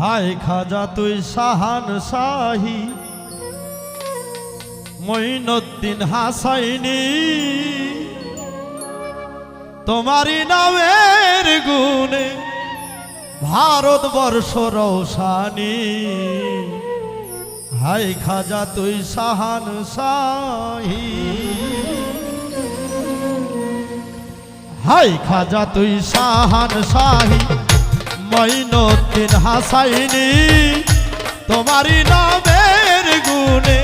হায় খাজা তুই সাহান শাহি। মঈনুদ্দিন হাসাইনি। তোমারই নামের গুণে ভারতবর্ষ রৌসানি হায় খাজা তুই সাহান সাহি হাই খাজা তুই সাহান শাহি। মঈনুদ্দিন হাসাইনি। তোমারই নামের গুণে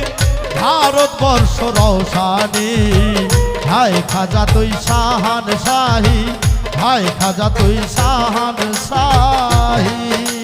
ভারতবর্ষ রৌসানি হাই খাজা তুই সাহান শাহী হাই খাজা তুই সাহান শাহি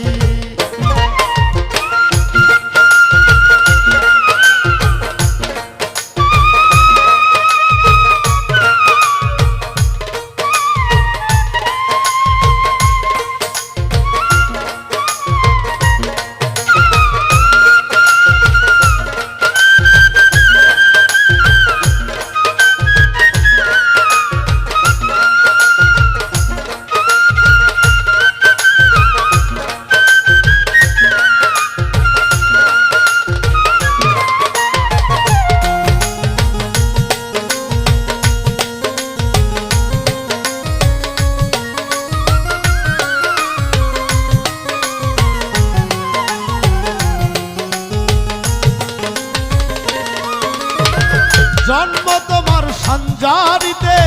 জন্ম তোমার সঞ্জারিতে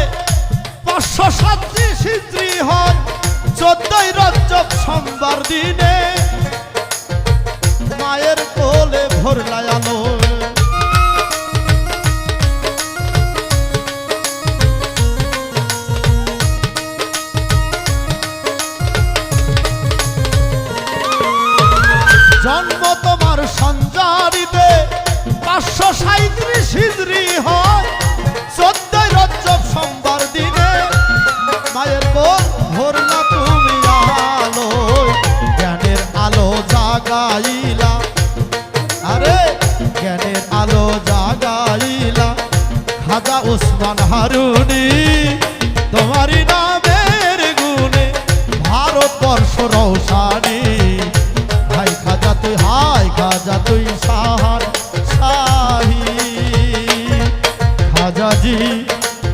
পাঁচশো চোদ্দই সোমবার দিনে। মায়ের কোলে ভরলায় আলো জন্ম তোমার সঞ্জারিতে পাঁচশো সাঁত্রিশ হিজড়ি হয়।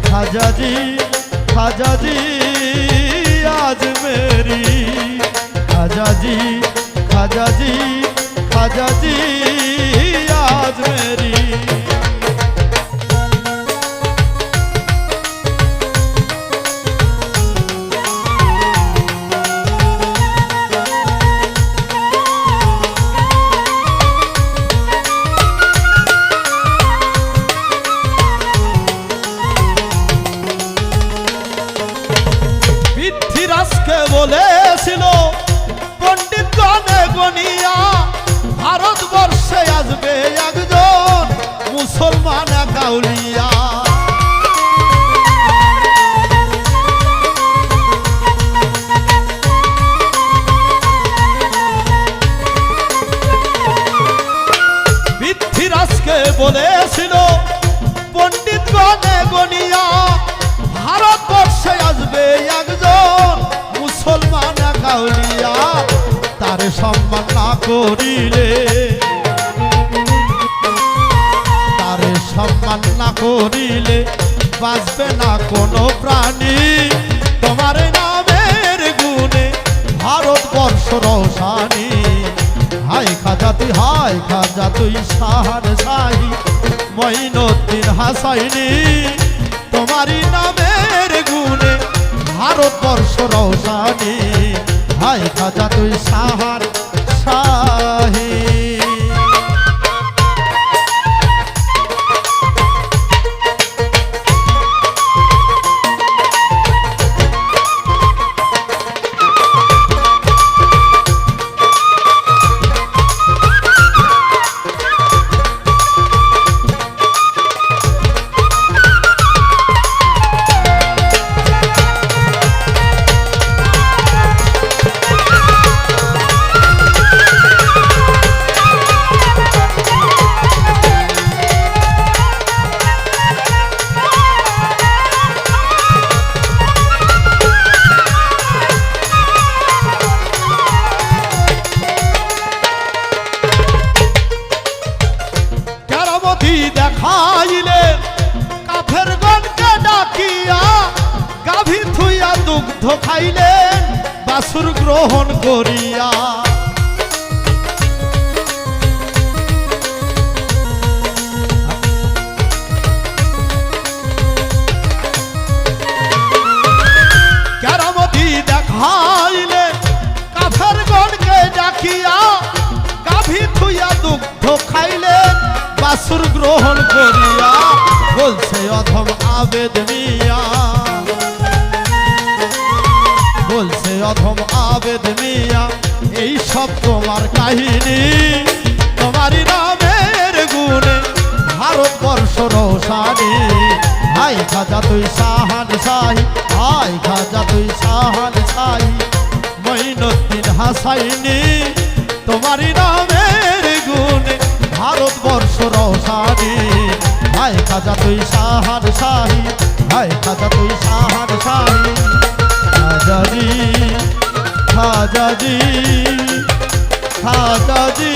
খাজাজি খাজাজি আজ মেরি। খাজাজি খাজাজি খাজাজি আজ মেরি। পৃথ্বীরাজকে বলেছিল পণ্ডিত গণে গনিয়া, ভারতবর্ষে আসবে একজন মুসলমান একাউলিয়া তার সম্মান না করিলে। তার সম্মান না করিলে বাঁচবে না কোনো প্রাণী। তোমার নামের গুণে ভারতবর্ষ রৌসানি হাই খাজা তুই খাজা তুই সাহার সাহি। মঈনুদ্দিন হাসাইনি, তোমারই নামের গুণে ভারতবর্ষ রৌসানি হাই খাজা তুই সাহার কি দেখাইলেন কাফের গণকে ডাকিয়া গাভী থুইয়া দুগ্ধ খাইলেন বাসুর গ্রহণ করিয়া। বাসুর গ্রহণ করিয়া বলছে, অধম আবেদ মিয়া। বলছে, অধম আবেদ মিয়া, এই সব তোমার কাহিনী। তোমারই নামের গুণে ভারতবর্ষ রোশানি। হাই খাজা, তুই সাহান সাহি হাই খাজা, তুই সাহান সাহি মঈনুদ্দিন হাসাইনি, তোমারই নামের গুণে ভারতবর্ষ রোশানি। ভাই খাজা তুই সাহার সাহি ভাই খাজা তুই সাহার সাহি খাজাজি খাজাজি খাজাজি।